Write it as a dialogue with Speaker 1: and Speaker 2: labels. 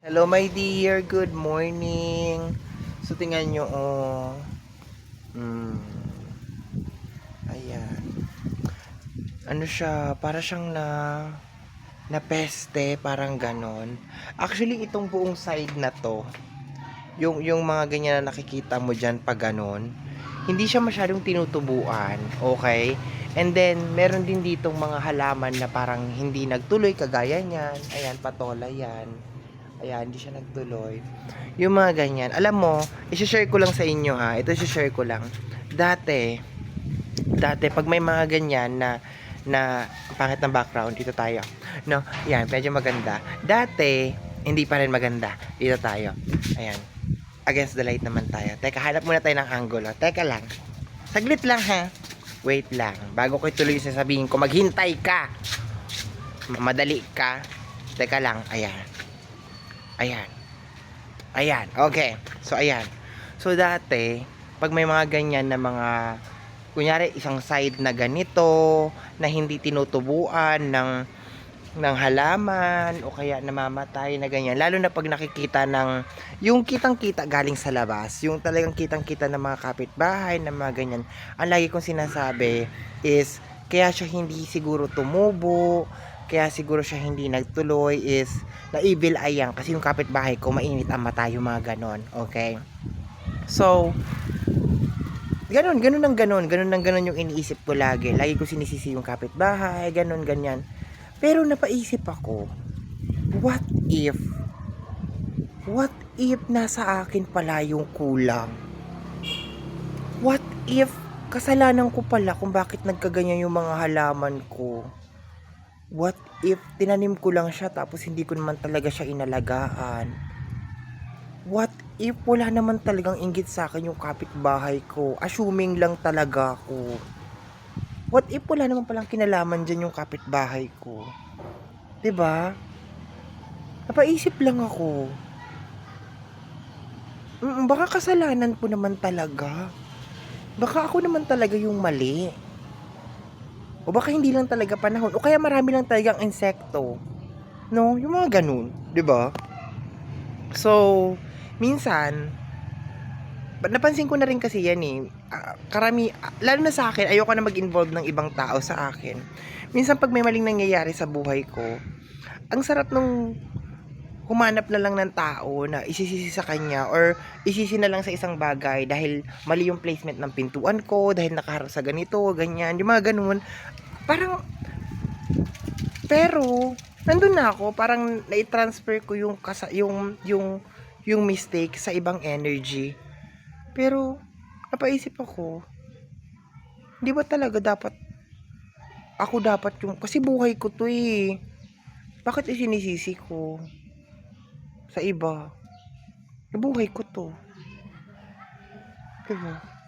Speaker 1: Hello my dear, good morning. So tingnan nyo oh. Hmm. Ayan. Ano siya, para siyang na na peste, parang ganon. Actually, itong buong side na to, yung, yung mga ganyan na nakikita mo dyan pag ganon, hindi siya masyadong tinutubuan, okay? And then, meron din ditong mga halaman na parang hindi nagtuloy, kagaya niyan. Ayan, patola yan. Ayan, hindi siya nagtuloy. Yung mga ganyan. Alam mo, isi-share ko lang sa inyo ha. Ito isi-share ko lang. Dati, dati, pag may mga ganyan na, na, ang pangit ng background, dito tayo. No, yan, medyo maganda. Dati, hindi pa rin maganda. Dito tayo. Ayan. Against the light naman tayo. Teka, hanap muna tayo ng angulo. Teka lang. Saglit lang ha. Wait lang. Bago ko ituloy yung sasabihin ko, maghintay ka. Madali ka. Teka lang. Ayan. Ayan. Ayan. Okay. So, ayan. So, dati, pag may mga ganyan na mga, kunyari, isang side na ganito, na hindi tinutubuan ng, ng halaman, o kaya namamatay na ganyan. Lalo na pag nakikita ng, yung kitang-kita galing sa labas, yung talagang kitang-kita ng mga kapitbahay, ng mga ganyan. Ang lagi kong sinasabi is, kaya siya hindi siguro tumubo, kaya siguro siya hindi nagtuloy is na evil eye yan kasi yung kapitbahay ko mainit ang mata yung mga ganon okay? So ganon ganon ang ganon ganon ang ganon yung iniisip ko lagi. Lagi ko sinisisi yung kapitbahay ganon ganyan. Pero napaisip ako what if what if nasa akin pala yung kulang? What if kasalanan ko pala kung bakit nagkaganyan yung mga halaman ko What if tinanim ko lang siya tapos hindi ko naman talaga siya inalagaan? What if wala naman talagang inggit sa akin yung kapitbahay ko? Assuming lang talaga ako. What if wala naman palang kinalaman dyan yung kapitbahay ko? ba? Napaisip lang ako. Mm, baka kasalanan ko naman talaga. Baka ako naman talaga yung mali. O baka hindi lang talaga panahon. O kaya marami lang talagang insekto. No? Yung mga ganun. ba? So, minsan, napansin ko na rin kasi yan eh. Ah, karami, ah, lalo na sa akin, ayoko na mag-involve ng ibang tao sa akin. Minsan pag may maling nangyayari sa buhay ko, ang sarap nung humanap na lang ng tao na isisisi sa kanya or isisi na lang sa isang bagay dahil mali yung placement ng pintuan ko, dahil nakaharap sa ganito, ganyan, yung mga ganun. Parang, pero, nandun na ako, parang na-transfer ko yung, kasa, yung, yung, yung mistake sa ibang energy. Pero, napaisip ako, di ba talaga dapat, ako dapat yung, kasi buhay ko to eh. Bakit isinisisi ko? Sa iba. Nabuhay ko to. Diba?